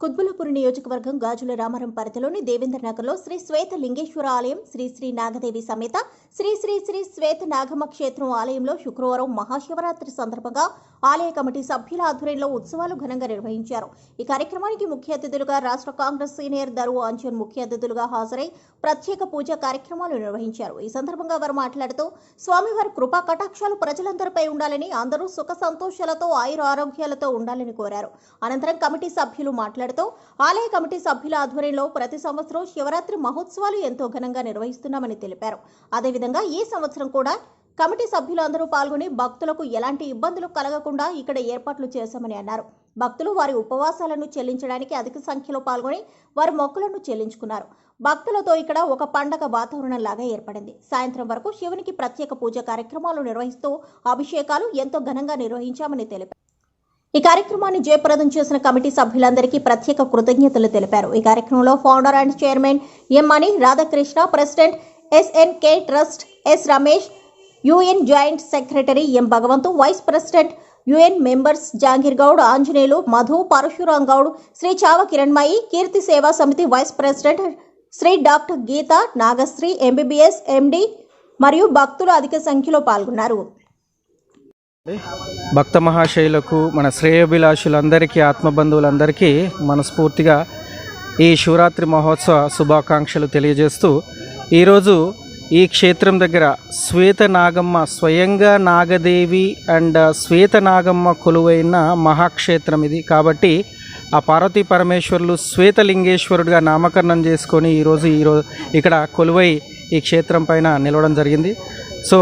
కుత్బులపూర్ నియోజకవర్గం గాజుల రామారం పరిధిలోని దేవేంద్రనగర్లో శ్రీ శ్వేత లింగేశ్వర ఆలయం శ్రీ శ్రీ నాగదేవి సమేత శ్రీ శ్రీ శ్రీ శ్వేత నాగమ్మ క్షేత్రం ఆలయంలో శుక్రవారం మహాశివరాత్రి సందర్భంగా ఆలయ కమిటీ సభ్యుల ఆధ్వర్యంలో ఉత్సవాలు ఘనంగా నిర్వహించారు. ఈ కార్యక్రమానికి ముఖ్య అతిథులుగా రాష్ట్ర కాంగ్రెస్ సీనియర్ దరు ఆంచన్ ముఖ్య అతిథులుగా హాజరై ప్రత్యేక పూజా కార్యక్రమాలు నిర్వహించారు. ఈ సందర్భంగా వారు మాట్లాడుతూ స్వామివారి కృపా కటాక్షాలు ప్రజలందరిపై ఉండాలని అందరూ సుఖ సంతోషాలతో ఆయుర ఆరోగ్యాలతో ఉండాలని కోరారు. అనంతరం కమిటీ సభ్యులు మాట్లాడుతూ ఆలయ కమిటీ సభ్యుల ఆధ్వర్యంలో ప్రతి సంవత్సరం శివరాత్రి మహోత్సవాలు ఎంతో ఘనంగా నిర్వహిస్తున్నామని తెలిపారు. అదేవిధంగా ఈ సంవత్సరం కూడా కమిటీ సభ్యులు అందరూ పాల్గొని భక్తులకు ఎలాంటి ఇబ్బందులు కలగకుండా ఇక్కడ ఏర్పాట్లు చేశామని అన్నారు. భక్తులు వారి ఉపవాసాలను చెల్లించడానికి అధిక సంఖ్యలో పాల్గొని వారి మొక్కులను చెల్లించుకున్నారు. భక్తులతో ఇక్కడ ఒక పండగ వాతావరణం లాగా ఏర్పడింది. సాయంత్రం వరకు శివునికి ప్రత్యేక పూజ కార్యక్రమాలు నిర్వహిస్తూ అభిషేకాలు ఎంతో ఘనంగా నిర్వహించామని తెలిపారు. ఈ కార్యక్రమాన్ని జయప్రదం చేసిన కమిటీ సభ్యులందరికీ ప్రత్యేక కృతజ్ఞతలు తెలిపారు. ఈ కార్యక్రమంలో founder and chairman M Mani Radhakrishna president SNK trust S Ramesh UN joint secretary M Bhagavanth vice president UN members Jangir Goud Anjaneyulu Madhu Parashuram Goud Shri Chava Kiranmayi Keerthi Seva Samithi vice president Shri doctor Geetha Nagasri MBBS MD మరియు భక్తులు అధిక సంఖ్యలో పాల్గొన్నారు. భక్త మహాశైలకు మన శ్రేయోభిలాషులందరికీ ఆత్మబంధువులందరికీ మనస్ఫూర్తిగా ఈ శివరాత్రి మహోత్సవ శుభాకాంక్షలు తెలియజేస్తూ ఈరోజు ఈ క్షేత్రం దగ్గర శ్వేత నాగమ్మ స్వయంగా నాగదేవి అండ్ శ్వేత నాగమ్మ కొలువైన మహాక్షేత్రం ఇది. కాబట్టి ఆ పార్వతీ పరమేశ్వరులు శ్వేతలింగేశ్వరుడిగా నామకరణం చేసుకొని ఈరోజు ఈరోజు ఇక్కడ కొలువై ఈ క్షేత్రం పైన నిలవడం జరిగింది. సో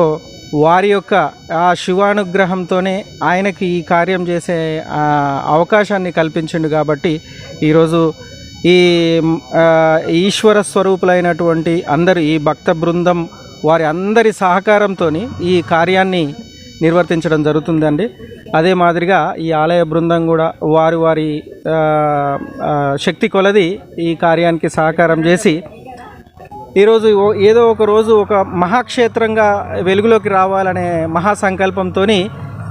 వారి యొక్క ఆ శివానుగ్రహంతోనే ఆయనకి ఈ కార్యం చేసే అవకాశాన్ని కల్పించిండు కాబట్టి ఈరోజు ఈ ఈశ్వర స్వరూపులైనటువంటి అందరు ఈ భక్త బృందం వారి అందరి సహకారంతో ఈ కార్యాన్ని నిర్వర్తించడం జరుగుతుందండి. అదే మాదిరిగా ఈ ఆలయ బృందం కూడా వారి వారి శక్తి కొలది ఈ కార్యానికి సహకారం చేసి ఈరోజు ఏదో ఒక రోజు ఒక మహాక్షేత్రంగా వెలుగులోకి రావాలనే మహాసంకల్పంతో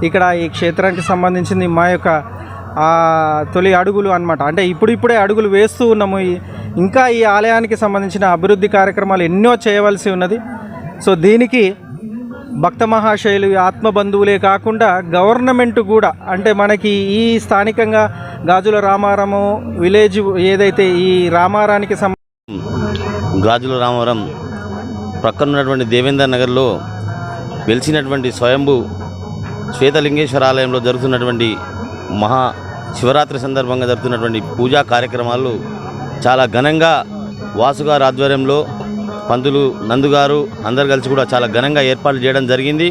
ఇక్కడ ఈ క్షేత్రానికి సంబంధించింది మా యొక్క తొలి అడుగులు అన్నమాట. అంటే ఇప్పుడిప్పుడే అడుగులు వేస్తూ ఉన్నాము. ఈ- ఇంకా ఈ ఆలయానికి సంబంధించిన అభివృద్ధి కార్యక్రమాలు ఎన్నో చేయవలసి ఉన్నది. సో దీనికి భక్త మహాశైలు ఆత్మబంధువులే కాకుండా గవర్నమెంట్ కూడా అంటే మనకి ఈ స్థానికంగా గాజుల రామారము విలేజ్ ఏదైతే ఈ రామారానికి సంబంధించి గాజుల రామవరం ప్రక్కనున్నటువంటి దేవేందర్ నగర్లో వెలిసినటువంటి స్వయంభు శ్వేతలింగేశ్వర ఆలయంలో జరుగుతున్నటువంటి మహా శివరాత్రి సందర్భంగా జరుగుతున్నటువంటి పూజా కార్యక్రమాలు చాలా ఘనంగా వాసుగారు ఆధ్వర్యంలో పంతులు నందుగారు అందరు కలిసి కూడా చాలా ఘనంగా ఏర్పాట్లు చేయడం జరిగింది.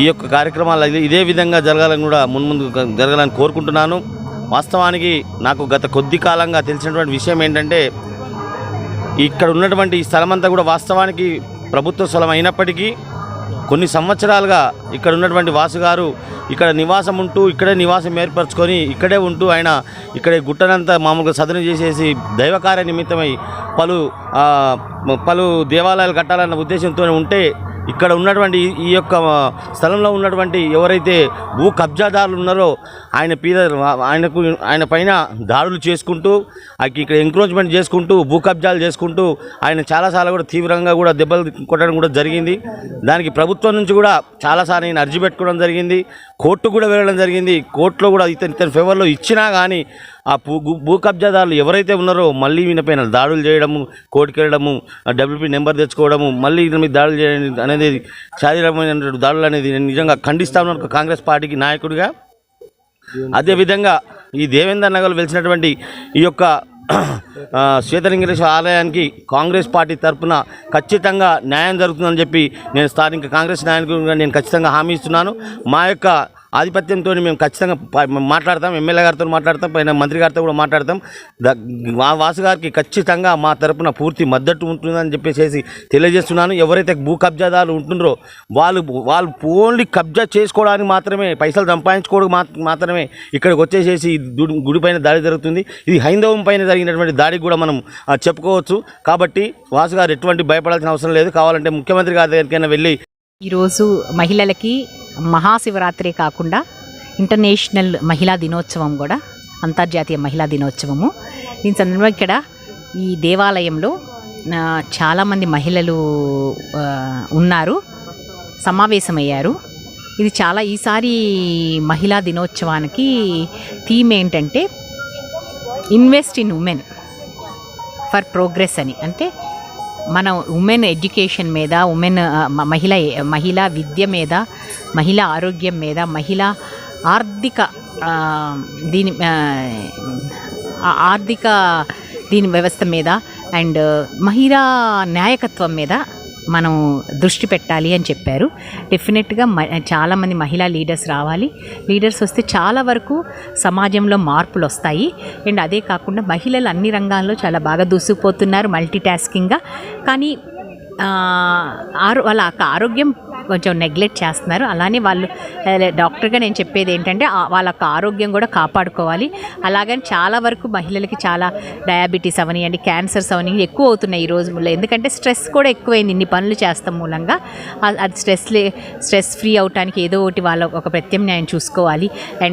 ఈ యొక్క కార్యక్రమాలు ఇదే విధంగా జరగాలని కూడా మున్ముందు జరగాలని కోరుకుంటున్నాను. వాస్తవానికి నాకు గత కొద్ది కాలంగా తెలిసినటువంటి విషయం ఏంటంటే ఇక్కడ ఉన్నటువంటి ఈ స్థలం అంతా కూడా వాస్తవానికి ప్రభుత్వ స్థలం అయినప్పటికీ కొన్ని సంవత్సరాలుగా ఇక్కడ ఉన్నటువంటి వాసు గారు ఇక్కడ నివాసం ఉంటూ ఇక్కడే నివాసం ఏర్పరచుకొని ఇక్కడే ఉంటూ ఆయన ఇక్కడే గుట్టనంతా మామూలుగా సదన చేసేసి దైవకార్య నిమిత్తమై పలు పలు దేవాలయాలు కట్టాలన్న ఉద్దేశంతో ఉంటే ఇక్కడ ఉన్నటువంటి ఈ- యొక్క స్థలంలో ఉన్నటువంటి ఎవరైతే భూ కబ్జాదారులు ఉన్నారో ఆయన పీద ఆయనకు ఆయన పైన దాడులు చేసుకుంటూ ఆయన ఇక్కడ ఎంక్రోచ్మెంట్ చేసుకుంటూ భూ కబ్జాలు చేసుకుంటూ ఆయన చాలాసార్లు కూడా తీవ్రంగా కూడా దెబ్బలు కొట్టడం కూడా జరిగింది. దానికి ప్రభుత్వం నుంచి కూడా చాలాసార్లు నేను అర్జీ పెట్టుకోవడం జరిగింది. కోర్టు కూడా వెళ్ళడం జరిగింది. కోర్టులో కూడా ఇతని ఇతని ఫేవర్లో ఇచ్చినా కానీ ఆ భూ భూ కబ్జాదారులు ఎవరైతే ఉన్నారో మళ్ళీ ఈయన దాడులు చేయడము కోర్టుకు వెళ్ళడము డబ్ల్యూపీ నెంబర్ తెచ్చుకోవడము మళ్ళీ ఈయన మీద దాడులు చేయడం అనేది శారీరకమైన దాడులు అనేది నేను నిజంగా ఖండిస్తా ఉన్నాను. కాంగ్రెస్ పార్టీకి నాయకుడిగా. అదేవిధంగా ఈ దేవేందర్ నగర్లో వెలిసినటువంటి ఈ యొక్క శ్వేతలింగేశ్వర ఆలయానికి కాంగ్రెస్ పార్టీ తరఫున ఖచ్చితంగా న్యాయం జరుగుతుందని చెప్పి నేను స్థానిక కాంగ్రెస్ నాయకులుగా నేను ఖచ్చితంగా హామీ ఇస్తున్నాను. మా యొక్క ఆధిపత్యంతో మేము ఖచ్చితంగా మాట్లాడతాం ఎమ్మెల్యే గారితో మాట్లాడతాం పైన మంత్రి గారితో కూడా మాట్లాడతాం. వాసు గారికి ఖచ్చితంగా మా తరపున పూర్తి మద్దతు ఉంటుందని చెప్పేసి తెలియజేస్తున్నాను. ఎవరైతే భూ కబ్జాదారులు ఉంటుండ్రో వాళ్ళు వాళ్ళు ఓన్లీ కబ్జా చేసుకోవడానికి మాత్రమే పైసలు సంపాదించుకోవడానికి మాత్రమే ఇక్కడికి వచ్చేసేసి గుడి పైన దాడి జరుగుతుంది. ఇది హైందవం పైన జరిగినటువంటి దాడికి కూడా మనం చెప్పుకోవచ్చు. కాబట్టి వాసు గారు ఎటువంటి భయపడాల్సిన అవసరం లేదు. కావాలంటే ముఖ్యమంత్రి గారి దగ్గరికైనా వెళ్ళి ఈరోజు మహిళలకి మహాశివరాత్రి కాకుండా ఇంటర్నేషనల్ మహిళా దినోత్సవం కూడా అంతర్జాతీయ మహిళా దినోత్సవము. దీని సందర్భంగా ఇక్కడ ఈ దేవాలయంలో చాలామంది మహిళలు ఉన్నారు సమావేశమయ్యారు. ఇది చాలా ఈసారి మహిళా దినోత్సవానికి థీమ్ ఏంటంటే invest in women for progress అని. అంటే మన ఉమెన్ ఎడ్యుకేషన్ మీద ఉమెన్ మహిళ మహిళా విద్య మీద మహిళా ఆరోగ్యం మీద మహిళా ఆర్థిక దీని ఆర్థిక దీని వ్యవస్థ మీద అండ్ మహిళా నాయకత్వం మీద మనం దృష్టి పెట్టాలి అని చెప్పారు. డెఫినెట్గా మ చాలామంది మహిళా లీడర్స్ రావాలి. లీడర్స్ వస్తే చాలా వరకు సమాజంలో మార్పులు వస్తాయి. అండ్ అదే కాకుండా మహిళలు అన్ని రంగాల్లో చాలా బాగా దూసుకుపోతున్నారు మల్టీ టాస్కింగ్గా కానీ ఆరో వాళ్ళ ఆరోగ్యం కొంచెం నెగ్లెక్ట్ చేస్తున్నారు. అలానే వాళ్ళు డాక్టర్గా నేను చెప్పేది ఏంటంటే వాళ్ళ ఆరోగ్యం కూడా కాపాడుకోవాలి. అలాగని చాలా వరకు మహిళలకి చాలా డయాబెటీస్ అవనివ్వండి క్యాన్సర్స్ అవని ఎక్కువ అవుతున్నాయి ఈ రోజుల్లో ఎందుకంటే స్ట్రెస్ కూడా ఎక్కువైంది ఇన్ని పనులు చేస్తాం మూలంగా. అది స్ట్రెస్ స్ట్రెస్ ఫ్రీ అవటానికి ఏదో ఒకటి వాళ్ళ ఒక ప్రత్యామ్నాయం చూసుకోవాలి. అండ్